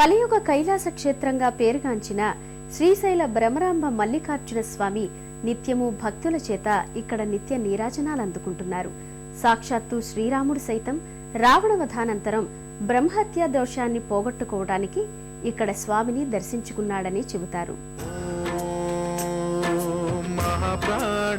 కలియుగ కైలాస క్షేత్రంగా పేరుగాంచిన శ్రీశైల భ్రమరాంబ మల్లికార్జున స్వామి నిత్యము భక్తుల చేత ఇక్కడ నిత్య నీరాజనాలు అందుకుంటున్నారు సాక్షాత్తు శ్రీరాముడు సైతం రావణవధానంతరం బ్రహ్మహత్యా దోషాన్ని పోగొట్టుకోవడానికి ఇక్కడ స్వామిని దర్శించుకున్నాడని చెబుతారు.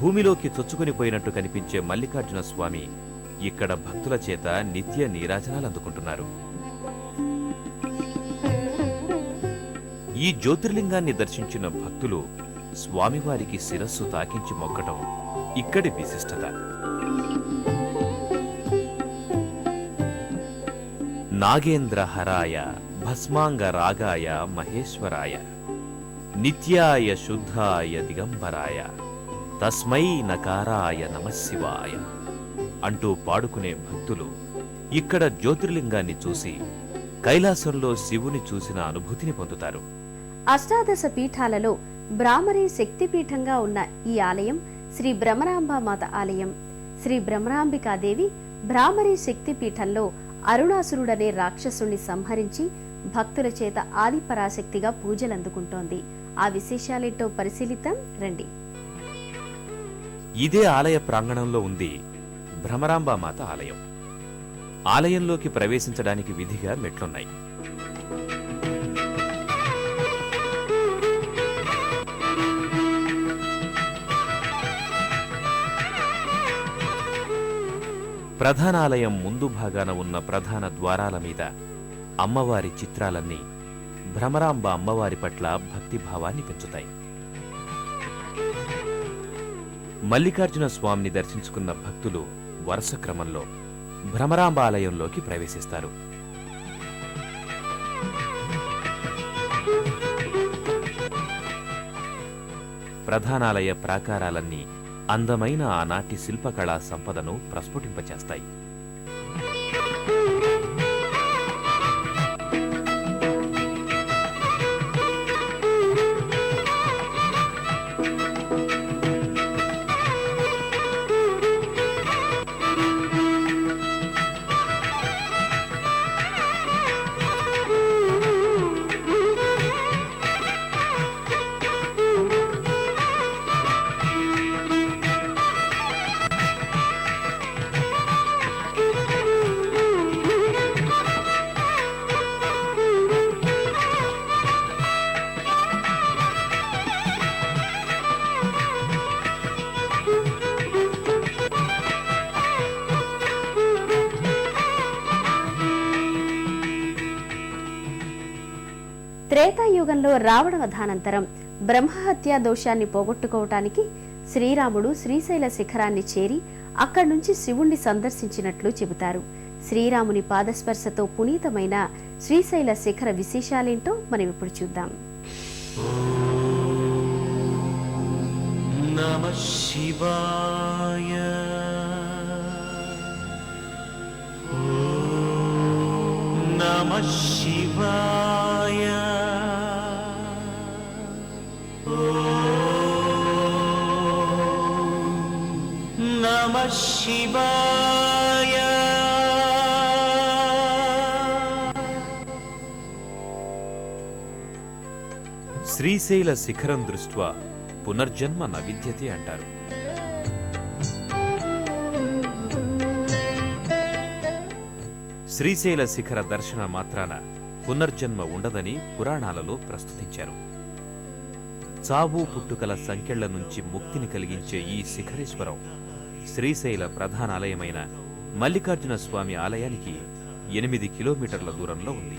భూమిలోకి చొచ్చుకుని పోయినట్టు కనిపించే మల్లికార్జున స్వామి ఇక్కడ భక్తుల చేత నిత్య నీరాజనాలు అందుకుంటున్నారు ఈ జ్యోతిర్లింగాన్ని దర్శించిన భక్తులు స్వామివారికి శిరస్సు తాకించి మొక్కటం ఇక్కడి విశిష్టత. నాగేంద్ర హరాయ భస్మాంగ రాగాయ మహేశ్వరాయ నిత్యాయ శుద్ధాయ దిగంబరాయ. తస్మై నకారాయ నమశివాయ అంటూ పాడుకునే భక్తులు ఇక్కడ జ్యోతిర్లింగాన్ని చూసి కైలాసంలో శివుని చూసిన అనుభూతిని పొందుతారు. అష్టాదశ పీఠాలలో బ్రాహ్మరి శక్తిపీఠంగా ఉన్న ఈ ఆలయం శ్రీ భ్రమరాంబామాత ఆలయం. శ్రీ భ్రమరాంబికాదేవి భ్రామరి శక్తిపీఠంలో అరుణాసురుడనే రాక్షసుణ్ణి సంహరించి భక్తుల చేత ఆదిపరాశక్తిగా పూజలందుకుంటోంది. ఆ విశేషాలేంటో పరిశీలితం రండి. ఇదే ఆలయ ప్రాంగణంలో ఉంది భ్రమరాంబామాత ఆలయం. ఆలయంలోకి ప్రవేశించడానికి విధిగా మెట్లున్నాయి. ప్రధానాలయం ముందు భాగాన ఉన్న ప్రధాన ద్వారాల మీద అమ్మవారి చిత్రాలన్నీ భ్రమరాంబ అమ్మవారి పట్ల భక్తిభావాన్ని పెంచుతాయి. మల్లికార్జున స్వామిని దర్శించుకున్న భక్తులు వరుస క్రమంలో భ్రమరాంబ ఆలయంలోకి ప్రవేశిస్తారు. ప్రధానాలయ ప్రాకారాలన్నీ అందమైన ఆనాటి శిల్పకళా సంపదను ప్రస్ఫుటింపచేస్తాయి. త్రేతాయుగంలో రావణ వధానంతరం బ్రహ్మహత్యా దోషాన్ని పోగొట్టుకోవటానికి శ్రీరాముడు శ్రీశైల శిఖరాన్ని చేరి అక్కడి నుంచి శివుణ్ణి సందర్శించినట్లు చెబుతారు. శ్రీరాముని పాదస్పర్శతో పునీతమైన శ్రీశైల శిఖర విశేషాలేంటో మనం ఇప్పుడు చూద్దాం. నమ శివాయ. నమ శివాయ. నమ శివాయ శ్రీశైల శిఖరం దృష్ట్యా పునర్జన్మ నవిద్యతి అంటారు. శ్రీశైల శిఖర దర్శన మాత్రాన పునర్జన్మ ఉండదని పురాణాలలో ప్రస్తుతించారు. చావు పుట్టుకల సంఖ్యళ్ళ నుంచి ముక్తిని కలిగించే ఈ శిఖరేశ్వరం శ్రీశైల ప్రధానాలయమైన మల్లికార్జున స్వామి ఆలయానికి ఎనిమిది కిలోమీటర్ల దూరంలో ఉంది.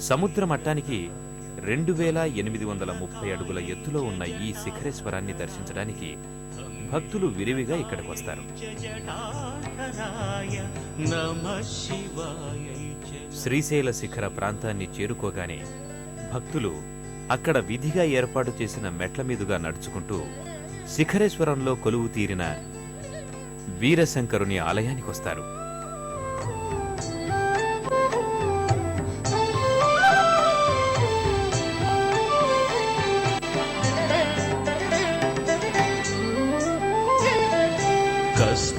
సముద్ర మట్టానికి రెండు వేల ఎనిమిది వందల ముప్పై అడుగుల ఎత్తులో ఉన్న ఈ శిఖరేశ్వరాన్ని దర్శించడానికి భక్తులు విరివిగా ఇక్కడికి వస్తారు. శ్రీశైల శిఖర ప్రాంతాన్ని చేరుకోగానే భక్తులు అక్కడ విధిగా ఏర్పాటు చేసిన మెట్ల మీదుగా నడుచుకుంటూ శిఖరేశ్వరంలో కొలువు తీరిన వీరశంకరుని ఆలయానికొస్తారు.